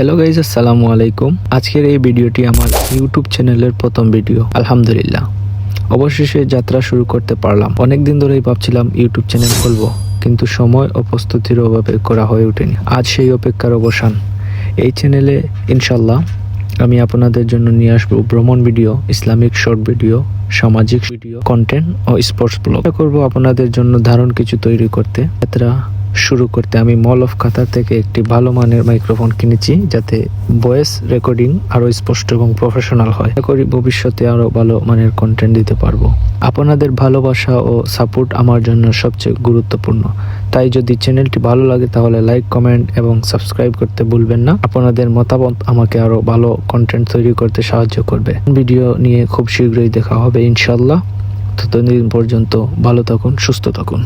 Hello guys আসসালামু আলাইকুম। আজকের এই ভিডিওটি আমার ইউটিউব চ্যানেলের প্রথম ভিডিও। আলহামদুলিল্লাহ। অবশেষে যাত্রা শুরু করতে পারলাম। অনেক দিন ধরেই ভাবছিলাম ইউটিউব চ্যানেল খুলবো, কিন্তু সময় ও প্রস্তুতির অভাবে করা হয়ে ওঠেনি। আজ সেই অপেক্ষার অবসান। এই চ্যানেলে ইনশাল্লাহ আমি আপনাদের জন্য নিয়ে আসব ভ্রমণ ভিডিও, ইসলামিক শর্ট ভিডিও, সামাজিক ভিডিও কন্টেন্ট ও স্পোর্টস ব্লগ করব আপনাদের জন্য ধারণ কিছু তৈরি করতে যাত্রা শুরু করতে আমি মল অফ কাতার থেকে একটি ভালো মানের মাইক্রোফোন কিনেছি, যাতে ভয়েস রেকর্ডিং আরও স্পষ্ট এবং প্রফেশনাল হয়। করি ভবিষ্যতে আরও ভালো মানের কন্টেন্ট দিতে পারব। আপনাদের ভালোবাসা ও সাপোর্ট আমার জন্য সবচেয়ে গুরুত্বপূর্ণ। তাই যদি চ্যানেলটি ভালো লাগে, তাহলে লাইক কমেন্ট এবং সাবস্ক্রাইব করতে ভুলবেন না। আপনাদের মতামত আমাকে আরও ভালো কন্টেন্ট তৈরি করতে সাহায্য করবে। ভিডিও নিয়ে খুব শীঘ্রই দেখা হবে ইনশাল্লাহ ততদিন পর্যন্ত ভালো থাকুন, সুস্থ থাকুন।